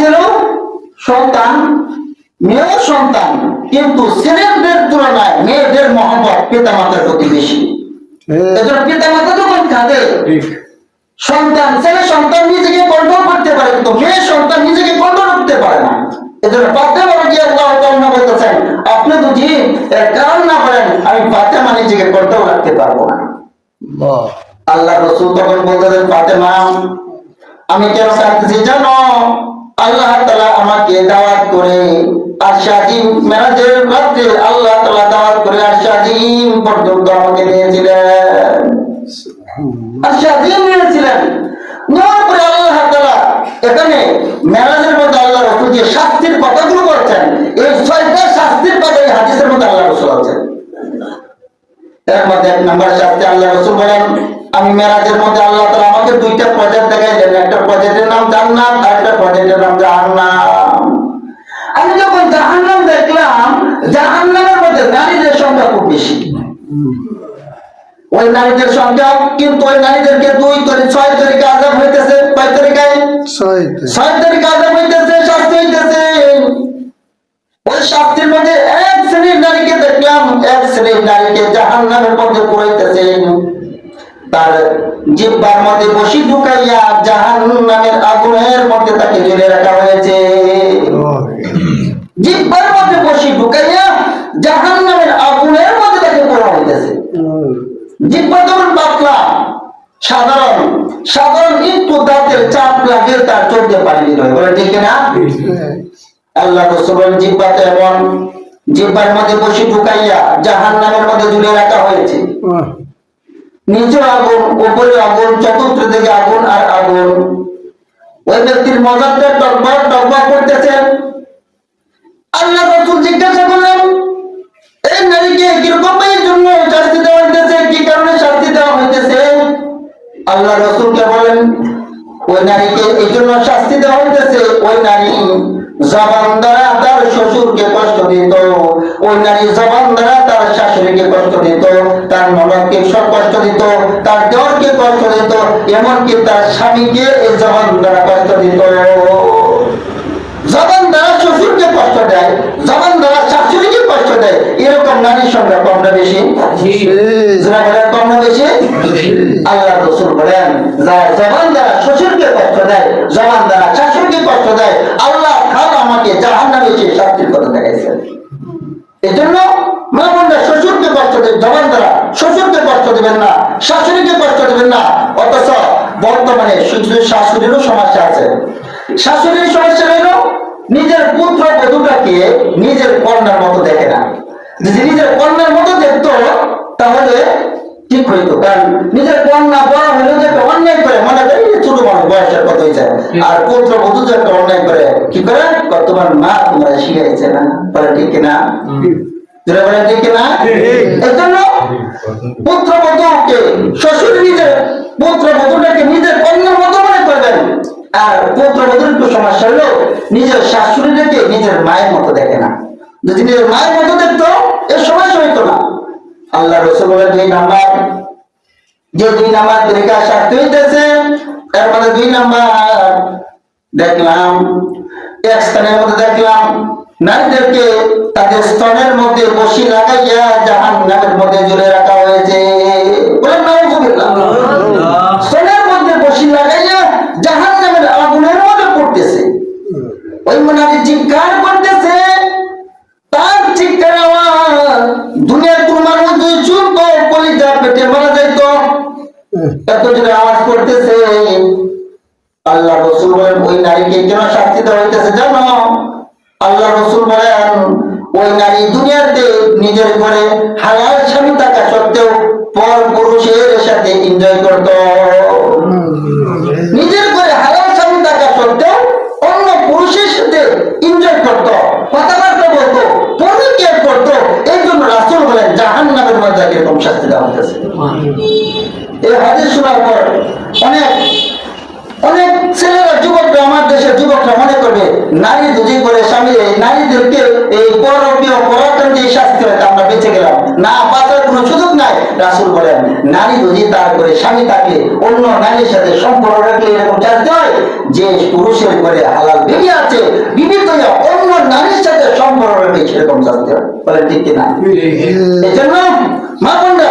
ছেলেও সন্তান মেয়েও সন্তান কিন্তু ছেলেদের তুলনায় মেয়েদের মহব্বত পিতা মাতার প্রতি বেশি। পিতা মাতা যখন কাঁদে সন্তান ছেলে সন্তান নিজেকে কন্ট্রোল করতে পারে কিন্তু মেয়ে সন্তান নিজেকে কন্ট্রোল করতে পারে না। এজন্য ফাতেমা রাদিয়াল্লাহু তাআলা বলতেছেন আপনি যদি এর কারণ না করেন আমি ফাতেমা নিজেকে কন্ট্রোল রাখতে পারব না। আল্লাহ রসুল তখন বলতেছেন ফাতেমা আমি কেন কাঁদতেছি জানো? আল্লাহ তালা আমাকে দাওয়াত করে আশাজিম মেরাজের রাত্রে আল্লাহ তালা দাওয়াত করে আশাজিম পর্যন্ত আমাকে নিয়েছিলেন। আশাজিম নিয়েছিলেন। নেওয়ার আল্লাহ তালা এখানে মেরাজের মধ্যে আল্লাহ রসুল যে শাস্তির কথাগুলো বলছেন এই ছয়টা শাস্তির কথা এই হাদিসের মধ্যে আল্লাহ রসুল আছেন এর মধ্যে এক নাম্বার শাস্তি আল্লাহ রসুল বলেন আমি মেরাজের মধ্যে আল্লাহ তাআলা আমাকে দুইটা প্রজেক্ট দেখাইলেন। একটা প্রজেক্টের নাম জান্নাত আর একটা প্রজেক্টের নাম জাহান্নাম। আমি যখন জাহান্নাম দেখলাম জাহান্নামের মধ্যে নারীদের সংখ্যা খুব বেশি। ওই নারীদের সংখ্যা কিন্তু ওই নারীদেরকে দুই তরি ছয় তরিকা আজাব হইতেছে। কয় তরিকায়? ছয় তরিকা। আজাব হইতেছে শাস্তি হইতেছে। ওই শাস্তির মধ্যে এক শ্রেণির নারীকে দেখলাম এক শ্রেণির নারীকে জাহান নামের মধ্যে পড়াইতেছে তার জিব্বার মধ্যে বসি ঢুকাইয়া জাহান নামের আগুনের মধ্যে তাকে ঝুলে রাখা হয়েছে। জিব্বার মধ্যে বসি ঢুকাইয়া জাহান নামের আগুনের মধ্যে তাকে পড়া হইতেছে। জিব্বা ধরুন পাতলা সাধারণ সাধারণ একটু দাঁতের চাপ লাগে তার চলতে পারেনি নয়। বলে ঠিক না? আল্লাহ রসুলের জিব্বাতে এমন। জিব্বার মধ্যে বসে ঢুকাইয়া জাহান নামের মধ্যে ঝুলে রাখা হয়েছে। নিচে আগুন, উপরে আগুন, চতুর্থ দিকে আগুন আর আগুন। ওই ব্যক্তির মজারটা টকবক টকবক করতেছে। আল্লাহ রসুল জিজ্ঞাসা করলেন এই নারীকে কীরকম জন্য শাস্তি দেওয়া হইতেছে? কি কারণে শাস্তি দেওয়া হইতেছে? আল্লাহ রসুলকে বলেন, ওই নারীকে এই জন্য শাস্তি দেওয়া হইতেছে। ওই নারী জবান দ্বারা তার শ্বশুরকে কষ্ট দিত। ওই নারী জবান দ্বারা তার শাশুড়িকে কষ্ট দিত। তার ননদকে সব কষ্ট এমনকি তার স্বামীকে এই জবান দ্বারা কষ্ট দিত। জবান দ্বারা শ্বশুরকে কষ্ট দেয়, জবান দ্বারা শাশুড়িকে কষ্ট দেয়। এরকম নারীর সংখ্যা কম না বেশি? কম না বেশি? আল্লাহ রসুল বলেন যারা জবান দ্বারা শ্বশুরকে কষ্ট দেয়, জবান দ্বারা শাশুড়িকে কষ্ট দেয়, আল্লাহ খান আমাকে জাহান নামে সেই শাস্তির কথা দেখাইছেন। এই জন্য মা বোনরা শ্বশুরকে কষ্ট দেবে জবান দ্বারা শ্বশুরকে কষ্ট দেবেন না, শাশুড়িকে কষ্ট দেবেন না। অথচ বর্তমানে শুধু শাশুড়িরও সমস্যা আছে। শাশুড়ির সমস্যা হইল নিজের পুত্র বধূটাকে নিজের কন্যার মতো দেখে না। যদি নিজের কন্যার মতো দেখতো তাহলে ঠিক হইতো। কারণ নিজের কন্যা বড় হলেও যে একটা অন্যায় করে মনে করে ছোট মানুষ বয়সের কত হয়েছে আর পুত্র বধূ যে একটা অন্যায় করে কি করে? তোমার মা তোমার শিখাইছে না? বলে ঠিক কিনা? পুত্র বধূকে শ্বশুর নিজের পুত্র বধূটাকে নিজের মতো মনে করবেন। আর পুত্র বধূর একটু সমস্যা হলো, নিজের শাশুড়িটাকে নিজের মায়ের মতো দেখে না। যদি নিজের মায়ের মতো দেখতো সমস্যা হইতো না। আল্লাহ রসুল নাম্বার, যে দুই নাম্বার শাস্তি হইতেছে মধ্যে দুই নাম্বার দেখলাম, এক স্থানের মধ্যে দেখলাম, নারীদেরকে তাদের স্তনের মধ্যে বসি লাগাইয়া জাহান নামের মধ্যে ঝুলে রাখা হয়েছে। আল্লাহ রসুল বলেন, ওই নারীকে কেন শাস্তি দেওয়া হইতেছে জানো? আল্লাহ রসুল বলেন, ওই নারী দুনিয়াতে নিজের ঘরে হালাল স্বামী থাকা সত্ত্বেও পর পুরুষের সাথে এনজয় করত। নিজের ঘরে হালাল স্বামী থাকা সত্ত্বেও অন্য পুরুষের সাথে এনজয় করত। কথাবার্তা বলতো পরিকের করতো। এই জন্য রাসুল বলেন জাহান নামের মধ্যে এরকম শাস্তি দেওয়া হইতেছে। এই হাদিস শোনার পর অনেক অনেক ছেলেরা যুবকরা আমার দেশের যুবকরা মনে করবে নারী দুজি করে স্বামী এই নারীদেরকে এই পরকীয় পরাক্রান্তি শাস্তি হয়তো আমরা বেঁচে গেলাম। না বাঁচার কোনো সুযোগ নাই রাসুল বলেন নারী যদি তার করে স্বামী থাকলে অন্য নারীর সাথে সম্পর্ক রাখলে এরকম শাস্তি হয় যে পুরুষের করে হালাল বিবি আছে বিবি তো অন্য নারীর সাথে সম্পর্ক রাখলে সেরকম শাস্তি হয় বলে ঠিক কিনা? এই জন্য মা বোনরা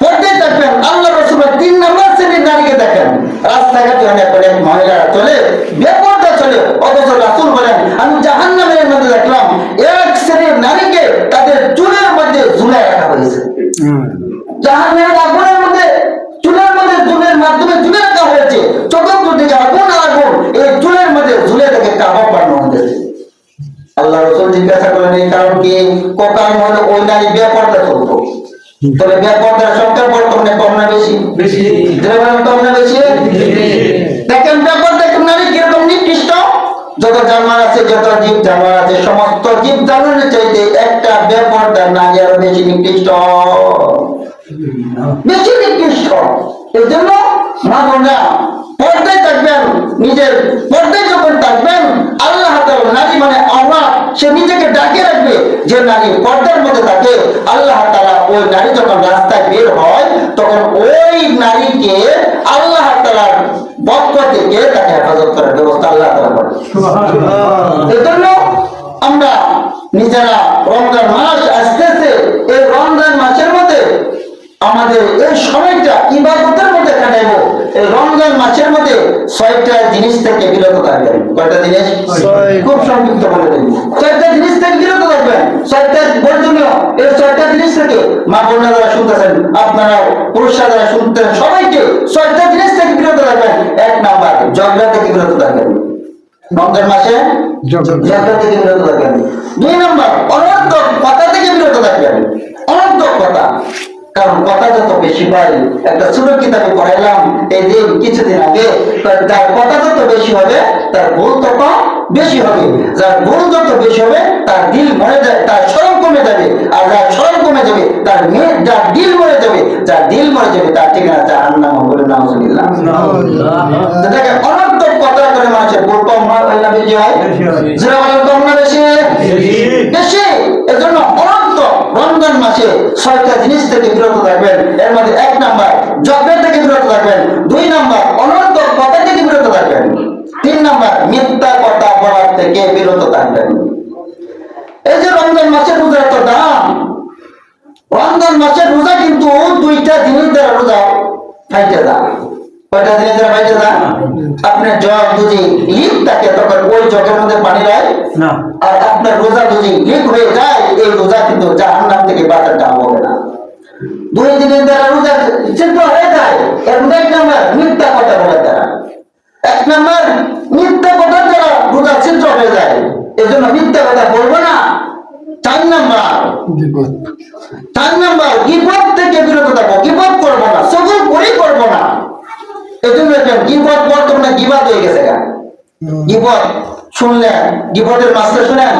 পর্দায় থাকবেন আল্লাহ রসুলের তিন নম্বর শ্রেণির নারীকে দেখেন। রাস্তাঘাটে অনেক অনেক মহিলারা চলে বেপর্দা চলে, অথচ রাসুল বলেন, আমি জাহান নামের মধ্যে দেখলাম, এক শ্রেণির নারীকে তাদের চুলের মধ্যে ঝুলে রাখা হয়েছে। জাহান নামের আগুনের মধ্যে, চুলের মধ্যে চুলের মাধ্যমে ঝুলে রাখা হয়েছে। চতুর্থ দিকে আগুন আর আগুন, এই চুলের মধ্যে ঝুলে থেকে কাবাব বানানো হয়েছে। আল্লাহ রসুল জিজ্ঞাসা করেন এই কারণ কি? কোকার মধ্যে ওই নারী বেপর্দা বেপর্দার সংখ্যা বর্তমানে কম না বেশি? বেশি। কম না বেশি? দেখেন বেপর্দা কোন নারী কীরকম নিকৃষ্ট যত জানোয়ার আছে যত জীব জানোয়ার আছে সমস্ত জীব জানোয়ারের চাইতে একটা নারী আরও বেশি নিকৃষ্ট বেশি নিকৃষ্ট এই জন্য মা বোনরা পর্দায় থাকবেন নিজের পর্দায় যখন থাকবেন আল্লাহ নারী মানে সে নিজেকে ডাকে রাখবে যে নারী পর্দার মধ্যে থাকে আল্লাহ তারা ওই নারী যখন রাস্তায় বের হয় তখন ওই নারীকে আল্লাহ তালার পক্ষ থেকে তাকে হেফাজত করার ব্যবস্থা আল্লাহ তালা করে এজন্য আমরা নিজেরা রমজান মাস আসতেছে এই রমজান মাসের মধ্যে আমাদের এই সময়টা ইবাদতের মধ্যে কাটাইবো। এই রমজান মাসের মধ্যে ছয়টা জিনিস থেকে বিরত থাকবেন। কয়টা জিনিস? খুব সংক্ষিপ্ত বলে দেব। ছয়টা জিনিস থেকে বিরত থাকবেন। ছয়টা বর্জনীয়। এই ছয়টা জিনিস থেকে মা বোনেরা যারা শুনতেছেন আপনারা পুরুষরা যারা শুনতেন সবাইকে ছয়টা জিনিস থেকে বিরত থাকবেন। এক নাম্বার ঝগড়া থেকে বিরত থাকবেন। রমজান মাসে ঝগড়া থেকে বিরত থাকবেন। দুই নম্বর অনর্থক কথা থেকে বিরত থাকবেন। অনর্থক কথা কারণ কথা যত বেশি পাই একটা ছোট কিতাবে পড়াইলাম এই দিন কিছুদিন আগে যার কথা যত বেশি হবে তার ভুল তত বেশি হবে। যার ভুল যত বেশি হবে তার দিল মরে যায় তার স্মরণ কমে যাবে। আর যার স্মরণ কমে যাবে তার মেয়ে যার দিল মরে যাবে যার দিল মরে যাবে তার ঠিকানা যার আন্নাম বলে নাউজুবিল্লাহ। দেখেন অনর্থক কথা করে মানুষের ভুল কম হয় না বেশি হয়? বলেন কম না বেশি। বেশি। এজন্য অনন্ত রমজান মাসে ছয়টা জিনিস থেকে বিরত থাকবেন। এর মধ্যে এক নাম্বার জবের থেকে বিরত থাকবেন। দুই নাম্বার অনন্ত কথা থেকে বিরত থাকবেন। তিন নাম্বার মিথ্যা কথা বলার থেকে বিরত থাকবেন। এই যে রমজান মাসের রোজার তো দাম রমজান মাসের রোজা কিন্তু দুইটা জিনিস দ্বারা রোজা ফাইটে দাম কয়টা জিনিস দ্বারা ফাইটে দাম আপনার জগ যদি লিপ থাকে তখন ওই জগের মধ্যে পানি দেয়? না। আর আপনার রোজা যদি লিক হয়ে যায় এই রোজা কিন্তু জাহান্নাম থেকে বাঁচাটা হবে না। দুই দিনের দ্বারা রোজা সিদ্ধ হয়ে যায়। এর মধ্যে এক নম্বর মিথ্যা কথা বলার দ্বারা এক নম্বর মিথ্যা কথার দ্বারা রোজা সিদ্ধ হয়ে যায়। এজন্য মিথ্যা কথা বলব না। চার নাম্বার। চার নাম্বার গিবত থেকে বিরত থাকব গিবত করব না সকল করেই করব না এজন্য গিবত বর্তমানে গিবাদ হয়ে গেছে গা। গিবত শুনলেন গিবতের মাস্টার শুনেন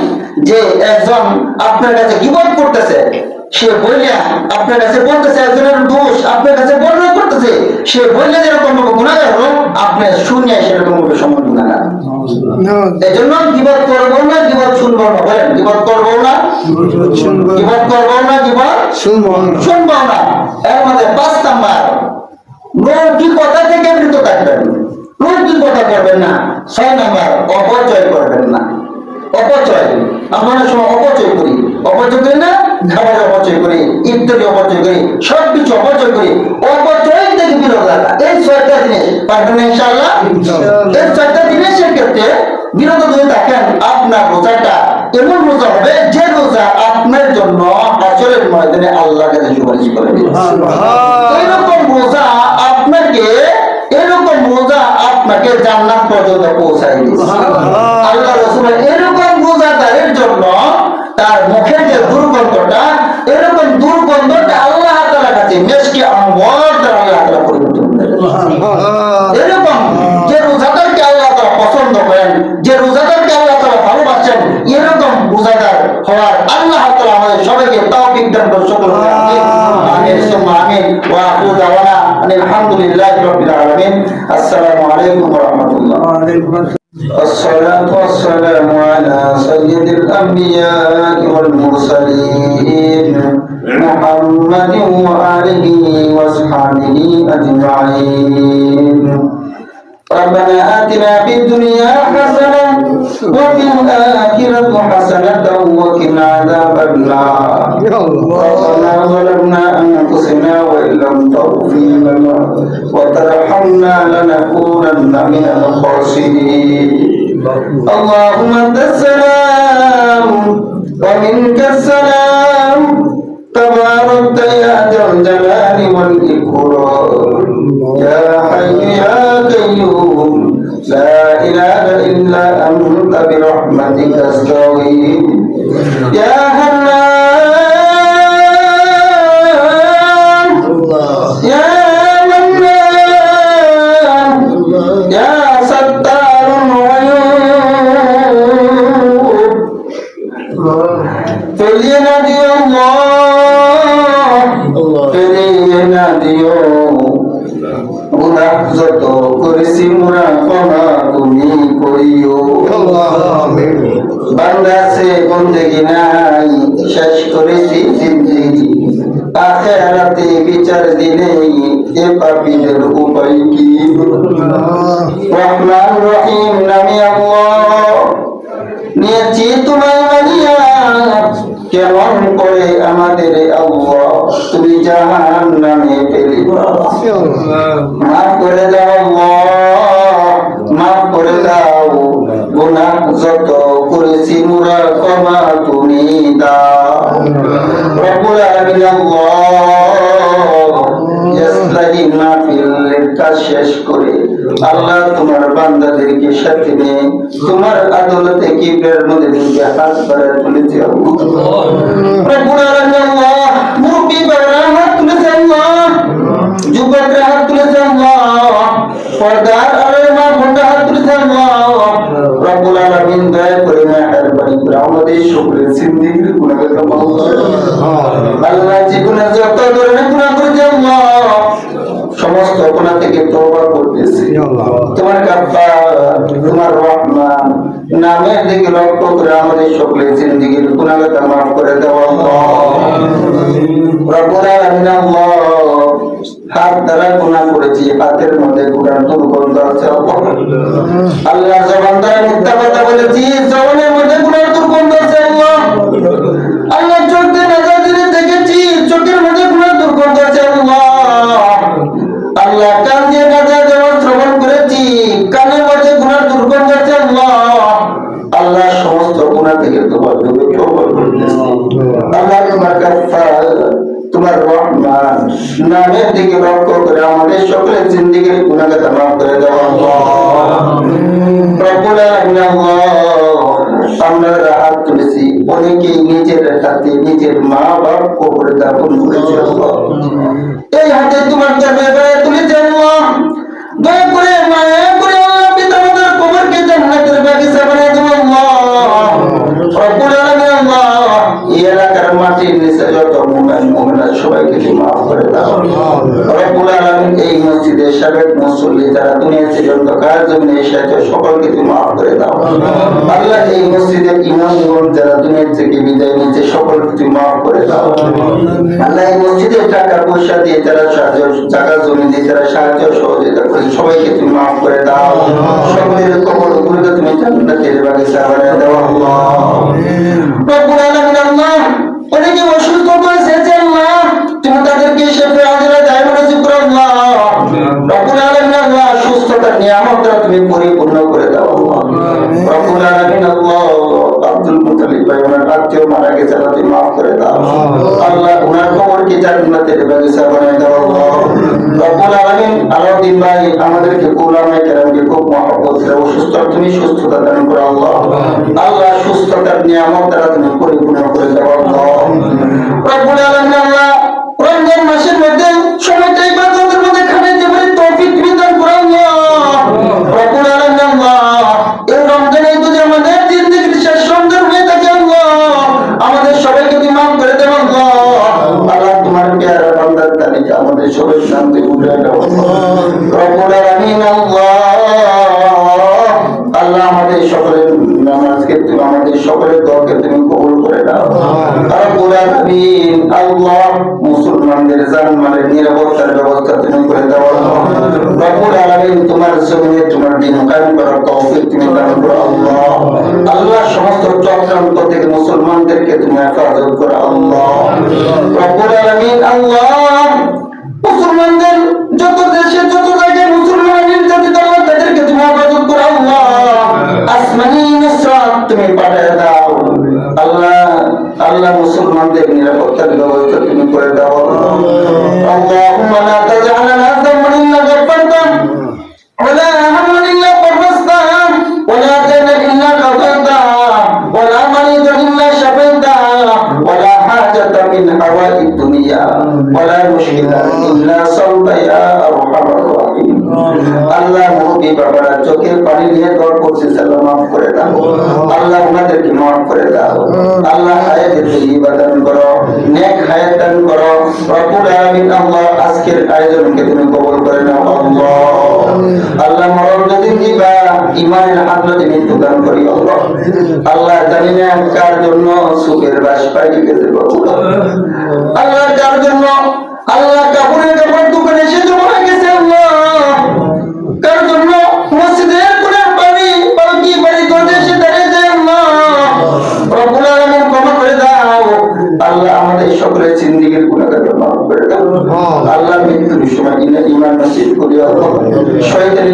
যে একজন আপনার কাছে গিবত করতেছে। সে বললেন আপনার কাছে বলতেছে একজনের দোষ আপনার কাছে বর্ণনা করতেছে। সে বললে যেরকম গুণাগার হলো? আপনি শুনে সেরকম ভাবে সমান গুণাগার এই জন্য গিবত করব না গিবত শুনব না বলেন গিবত করব না গিবত করব না গিবত শুনব না। শুনব না। এর মধ্যে পাঁচ নাম্বার কি কথা বিরত কথা করবেন না ছয় নাম্বার অপচয় করবেন না। অপচয় আমরা অনেক সময় অপচয় করি। অপচয় করি না খাবার অপচয় করি ইত্যাদি অপচয় করি সব কিছু অপচয় করি। অপচয় থেকে বিরত থাকা। এই ছয়টা জিনিস পারবেন ইনশাআল্লাহ? এই ছয়টা জিনিসের ক্ষেত্রে বিরত যদি থাকেন আপনার রোজাটা এমন রোজা হবে যে রোজা আপনার জন্য আসরের ময়দানে আল্লাহ কাছে সুপারিশ করে দিবে। এরকম রোজা আপনাকে রোজা আপনাকে জান্নাত পর্যন্ত পৌঁছায় আল্লাহ রসুলের এরকম রোজাদারের জন্য তার মুখের যে দুর্গন্ধটা এরকম দুর্গন্ধটা আল্লাহ তাআলার কাছে মেশকে আম্বর আল্লাহ তাআলা পরিবর্তন এরকম যে রোজাদারকে আল্লাহ তাআলা পছন্দ করেন যে রোজাদারকে আল্লাহ তাআলা ভালোবাসেন এরকম রোজাদার হওয়ার আল্লাহ তাআলা আমাদের সবাইকে দান করুন। সকল আমিন ওয়া আখিরু দাওয়ানা। يعني الحمد لله رب العالمين. السلام عليكم ورحمة الله. الصلاة والسلام على سيد الأنبياء والمرسلين محمد وآله وصحبه أجمعين. ربنا آتنا في الدنيا حسنة وفي الآخرة حسنة وقنا عذاب النار يا الله ربنا ظلمنا أنفسنا وإن لم تغفر لنا وترحمنا لنكونن من الخاسرين اللهم أنت السلام ومنك السلام تباركت يا ذا الجلال والإكرام يا حي يا قيوم لا إله إلا أنت برحمتك أستغيث يا حنان বিচার দিনে এ পাপীদের উপায় কি الله রহমান রহিম নামে আল্লাহ নিয়েছি তোমায় মানিয়া কেমন করে আমাদের আল্লাহ তুমি জাহান নামে ফেলিবা يا الله মাফ করে দাও আল্লাহ, মাফ করে দাও গুনাহ যত করেছি মুরা ক্ষমা তুমি দাও রব্বুল আলামিন আল্লাহ কাজ শেষ করে আল্লাহ তোমার বান্দাদেরকে সাথে নিয়ে তোমার আদালতে কিবরের মধ্যে দিকে হাত বাড়ায় তুলেছে আল্লাহ। রব্বুল আলামিন আল্লাহ মুরব্বি বাবারা হাত তুলেছে আল্লাহ। যুবকরা হাত তুলেছে আল্লাহ। পর্দার আলোর মা বোনরা হাত তুলেছে আল্লাহ। রব্বুল আলামিন দয়া করে মেহেরবানি করে আমাদের সকলের জিন্দেগির গুনাহকে আল্লাহ জীবনে যত ধরনের সমস্ত গুণা থেকে তোবা করতেছি। তোমার কাব্বা তোমার রহমান নামে দিকে রক্ত করে আমাদের সকলের জিন্দিগির গুণাগাতা মাফ করে দাও আল্লাহ। রব্বুল আল্লাহ হাত দ্বারা গুণা করেছি হাতের মধ্যে গুণার দুর্গন্ধ আছে আল্লাহ। জবান দ্বারা মিথ্যা কথা বলেছি জবানের মধ্যে গুণার দুর্গন্ধ আছে আল্লাহ। আল্লাহ চোখদের আল্লাহ দিয়ে গাজা যেমন শ্রবণ করেছি। কানের দুর্গন্ধ আছে, আল্লাহ। সমস্ত গুনাহ থেকে তোমার করতেছি আল্লাহ তোমার তোমার রহমান। নামের দিকে করে আমাদের সকলের জিন্দিগির করে হাত তুলেছি, অনেকেই নিজের নিজের মা বাপ কবরে দাফন করেছে এই হাতে তোমার চাপে তুমি মাফ করে দাও। রব্বুল আলামিন এই মসজিদের সাবেক মুসল্লি যারা দুনিয়া ছিল অন্ধকার জমিনে এসেছে সকলকে তুমি মাফ করে দাও। আল্লাহ এই মসজিদের ইমামগণ যারা দুনিয়া থেকে বিদায় নিয়েছে, সকলকে তুমি মাফ করে দাও। আল্লাহ এই মসজিদের টাকা পয়সা দিয়ে যারা সাহায্য টাকা জমি দিয়ে যারা সাহায্য সহযোগিতা করে সবাইকে তুমি মাফ করে দাও। সকলের কবর গুলোকে তুমি জান্নাতের বাগিচা বানিয়ে দাও। আল্লাহ তুমি সুস্থতা দান করো আল্লাহ। আল্লাহ সুস্থতার নিয়ামত দ্বারা তুমি পরিপূর্ণ করে দাও। মুসলমানদের জানমালের নিরাপত্তার ব্যবস্থা তুমি করে দাও। রব্বুল আলামিন তোমার জমিনে তোমার দিন কায়েম করার তৌফিক তুমি দান করো। আল্লাহ আল্লাহ সমস্ত চক্রান্ত থেকে মুসলমানদেরকে তুমি হেফাজত করো। আল্লাহ রব্বুল আলামিন আল্লাহ, মুসলমানদের যত দেশে যত জায়গায় মুসলমান নির্যাতিত হয় তাদেরকে তুমি হেফাজত করো। আল্লাহ, আসমানি নুসরাত তুমি পাঠিয়ে দাও। আল্লাহ আল্লাহ মুসলমানদের নিরাপত্তার ব্যবস্থা তুমি করে দাও। আল্লাহ। মৃত্যু করি আল্লাহ। আল্লাহ জানি না কার জন্য সুখের বাস পাই গেছে আল্লাহ কার জন্য